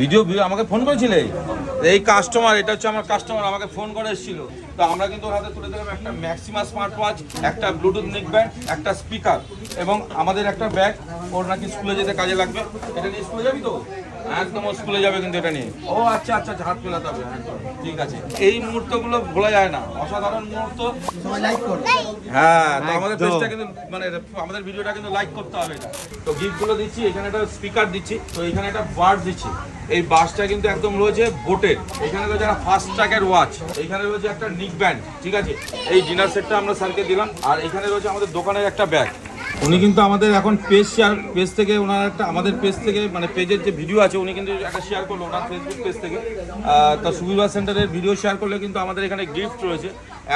Video video আমাকে phone করেছিলে? এই কাস্টমার এটা হচ্ছে আমার কাস্টমার আমাকে ফোন করে এসেছিল। তো আমরা কিন্তু ওর হাতে তুলে দিলাম একটা ম্যাক্সিমা স্মার্ট ওয়াচ একটা ব্লুটুথ নেক ব্যান্ড একটা স্পিকার এবং আমাদের একটা ব্যাগ ওর নাকি স্কুলে যেতে কাজে লাগবে। এটা নিয়ে স্কুলে যাবি তো? একদম ও স্কুলে যাবে কিন্তু এটা নিয়ে। ও আচ্ছা আচ্ছা আচ্ছা, হাত মেলাতে হবে। হ্যাঁ, ঠিক আছে। এই মুহূর্তগুলো ভোলা যায় না। অসাধারণ মুহূর্ত। হ্যাঁ তো আমাদের। পেজটা কিন্তু মানে আমাদের ভিডিওটা কিন্তু লাইক করতে হবে এটা। তো গিফটগুলো দিচ্ছি এখানে একটা স্পিকার দিচ্ছি। তো এখানে একটা বাস দিচ্ছি। এই বাসটা কিন্তু একদম রয়েছে বোটের। এখানে রয়েছে একটা ফাস্ট ট্র্যাকের ওয়াচ এখানে রয়েছে একটা নিক ব্যান্ড ঠিক আছে? এই ডিনার সেটটা আমরা স্যারকে দিলাম। আর এখানে রয়েছে আমাদের দোকানের একটা ব্যাগ উনি কিন্তু আমাদের এখন পেজ শেয়ার পেজ থেকে ওনার একটা, আমাদের পেজ থেকে মানে পেজের যে ভিডিও আছে, উনি কিন্তু একটা শেয়ার করল ওনার ফেসবুক পেজ থেকে। তো সুবিধা সেন্টারের ভিডিও শেয়ার করলে কিন্তু আমাদের এখানে গিফট রয়েছে।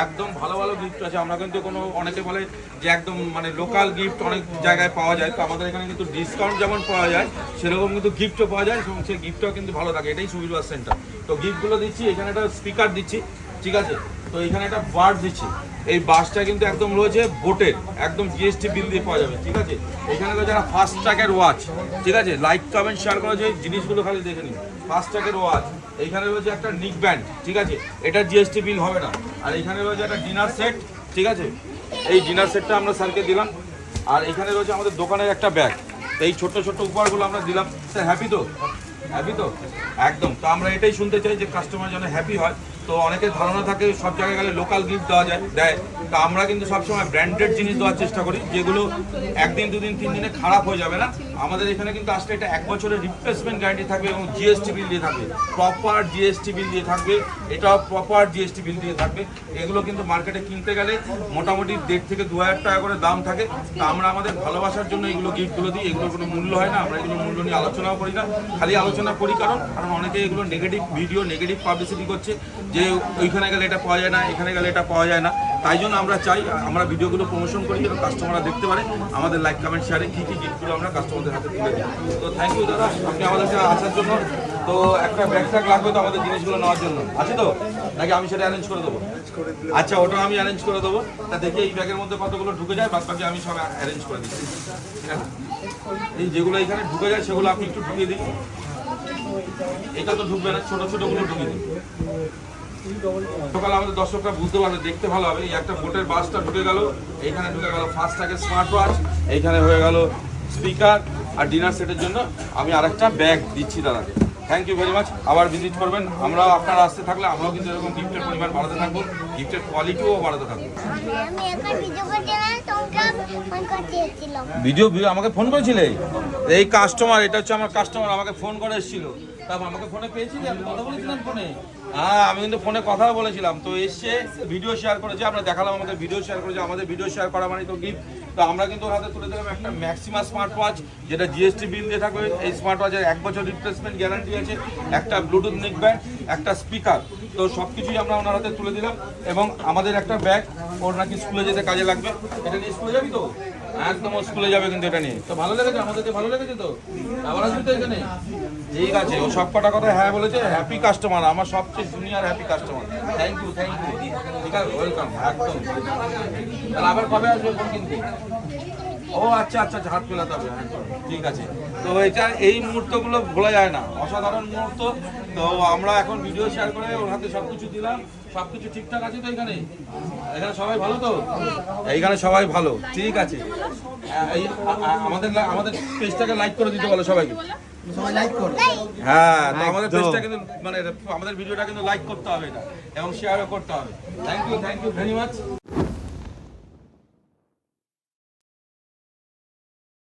একদম ভালো ভালো গিফট আছে। আমরা কিন্তু কোনো, অনেকে বলে যে একদম মানে লোকাল গিফট অনেক জায়গায় পাওয়া যায়। তো আমাদের এখানে কিন্তু ডিসকাউন্ট যেমন পাওয়া যায়, সেরকম কিন্তু গিফটও পাওয়া যায় এবং সেই গিফটটাও কিন্তু ভালো থাকে। এটাই সুবিধা সেন্টার তো গিফটগুলো দিচ্ছি, এখানে একটা স্পিকার দিচ্ছি, ঠিক আছে? তো এখানে একটা বার্ড দিচ্ছি। এই বাসটা কিন্তু একদম রয়েছে বোটের একদম জিএসটি বিল দিয়ে পাওয়া যাবে, ঠিক আছে? এখানে রয়েছে একটা ফার্স্ট ট্র্যাকের ওয়াচ ঠিক আছে? লাইক কমেন্ট শেয়ার করা যায় জিনিসগুলো খালি দেখে নিন ফার্স্ট ট্র্যাকের ওয়াচ এইখানে রয়েছে একটা নিক ব্যান্ড ঠিক আছে? এটা জিএসটি বিল হবে না। আর এখানে রয়েছে একটা ডিনার সেট ঠিক আছে? এই ডিনার সেটটা আমরা স্যারকে দিলাম। আর এখানে রয়েছে আমাদের দোকানের একটা ব্যাগ তো এই ছোট্ট ছোট্ট উপহারগুলো আমরা দিলাম। স্যার হ্যাপি তো? হ্যাপি তো? একদম। তো আমরা এটাই শুনতে চাই যে কাস্টমার যেন হ্যাপি হয়। তো অনেকের ধারণা থাকে সব জায়গায় গেলে লোকাল গিফট দেওয়া যায়, দেয়। তা আমরা কিন্তু সবসময় ব্র্যান্ডেড জিনিস দেওয়ার চেষ্টা করি, যেগুলো একদিন, দুদিন, তিন দিনে খারাপ হয়ে যাবে না। আমাদের এখানে কিন্তু আসলে এটা এক বছরের রিপ্লেসমেন্ট গ্যারান্টি থাকবে এবং জিএসটি বিল দিয়ে থাকবে। প্রপার জিএসটি বিল দিয়ে থাকবে, এটাও প্রপার জিএসটি বিল দিয়ে থাকবে। এগুলো কিন্তু মার্কেটে কিনতে গেলে মোটামুটি দেড় থেকে দু হাজার টাকা করে দাম থাকে। তো আমরা আমাদের ভালোবাসার জন্য এগুলো গিফটগুলো দিই, এগুলোর কোনো মূল্য হয় না, আমরা এগুলো মূল্য নিয়ে আলোচনাও করি না। খালি আলোচনা করি কারণ কারণ অনেকে এগুলো নেগেটিভ ভিডিও নেগেটিভ পাবলিসিটি করছে। যে ওইখানে গেলে এটা পাওয়া যায় না, এখানে গেলে এটা পাওয়া যায় না। তাই জন্য আমরা চাই, আমরা ভিডিওগুলো প্রমোশন করি যেন কাস্টমাররা দেখতে পারে। আমাদের লাইক কমেন্ট শেয়ারে কী কী গিফটগুলো আমরা কাস্টমারদের হাতে তুলে দিই। তো থ্যাংক ইউ দাদা, আপনি আমাদের সাথে আসার জন্য। তো একটা ব্যাগ লাগবে তো আমাদের জিনিসগুলো নেওয়ার জন্য। আছে তো? নাকি আমি সেটা অ্যারেঞ্জ করে দেবো? আচ্ছা ওটা আমি অ্যারেঞ্জ করে দেবো। তা দেখি এই ব্যাগের মধ্যে কতগুলো ঢুকে যায়, বাদ বাকি আমি সব অ্যারেঞ্জ করে দিচ্ছি। ঠিক আছে? এই যেগুলো এখানে ঢুকে যায়, সেগুলো আপনি একটু ঢুকিয়ে দিন। এটা তো ঢুকবে না, ছোটো ছোটোগুলো ঢুকিয়ে দিন। সকালে আমাদের দর্শকরা বুঝতে পারবে দেখতে ভালো হবে। একটা বোটের বাসটা ঢুকে গেল। এইখানে ঢুকে গেল ফার্স্ট ট্যাগের স্মার্ট ওয়াচ এইখানে হয়ে গেল স্পিকার আর ডিনার সেটের জন্য আমি আরেকটা ব্যাগ দিচ্ছি দাদাকে। থ্যাংক ইউ ভেরি মাচ আবার ভিজিট করবেন। আমরাও আপনারা আসতে থাকলে আমরাও কিন্তু এরকম গিফটের পরিমাণ বাড়াতে থাকব। গিফটের কোয়ালিটিও বাড়াতে থাকব। ভিডিও ভিডিও, আমাকে ফোন করেছিলে? এই কাস্টমার এটা হচ্ছে আমার কাস্টমার আমাকে ফোন করে এসেছিল। তা আমাকে ফোনে পেয়েছি আমি কথা বলেছিলাম ফোনে। হ্যাঁ আমি কিন্তু ফোনে কথা বলেছিলাম। তো এসে ভিডিও শেয়ার করেছে, আমরা দেখালাম আমাদের ভিডিও শেয়ার করেছে, আমাদের ভিডিও শেয়ার করা মানে তো গিফট তো আমরা কিন্তু ওর হাতে তুলে দিলাম একটা ম্যাক্সিমাম স্মার্ট ওয়াচ যেটা জিএসটি বিল দিয়ে থাকবে। এই স্মার্ট ওয়াচের এক বছর রিপ্লেসমেন্ট গ্যারান্টি আছে, একটা ব্লুটুথ নেক ব্যান্ড একটা স্পিকার তো সব কিছুই আমরা ওনার হাতে তুলে দিলাম এবং আমাদের একটা ব্যাগ ওর নাকি স্কুলে যেতে কাজে লাগবে। এটা নিয়ে স্কুলে যাবি তো? একদম ও স্কুলে যাবে কিন্তু এটা নিয়ে। তো ভালো লেগেছে আমাদেরকে ভালো লেগেছে তো? আবার আসবি তো এখানে? ঠিক আছে ও সব কটা কথা হ্যাঁ বলেছে হ্যাপি কাস্টমার আমার সবচেয়ে junior happy customer thank you thank you ঠিক আছে ওয়েলকাম একদম। তাহলে আবার কবে আসবে ফোন কিনতে? ও আচ্ছা আচ্ছা আচ্ছা হাত মেলাতে হবে হ্যাঁ, ঠিক আছে। তো এটা এই মুহূর্তগুলো ভোলা যায় না অসাধারণ মুহূর্ত। তো আমরা এখন ভিডিও শেয়ার করে ওর হাতে সব কিছু দিলাম সব কিছু ঠিকঠাক আছে তো এখানে? এখানে সবাই ভালো তো? এইখানে সবাই ভালো ঠিক আছে। এই আমাদের লা- আমাদের পেজটাকে লাইক করে দিতে বলো সবাইকে। হ্যাঁ তো আমাদের। পেজটা কিন্তু মানে আমাদের ভিডিওটা কিন্তু লাইক করতে হবে এটা এবং শেয়ারও করতে হবে। Thank you thank you very much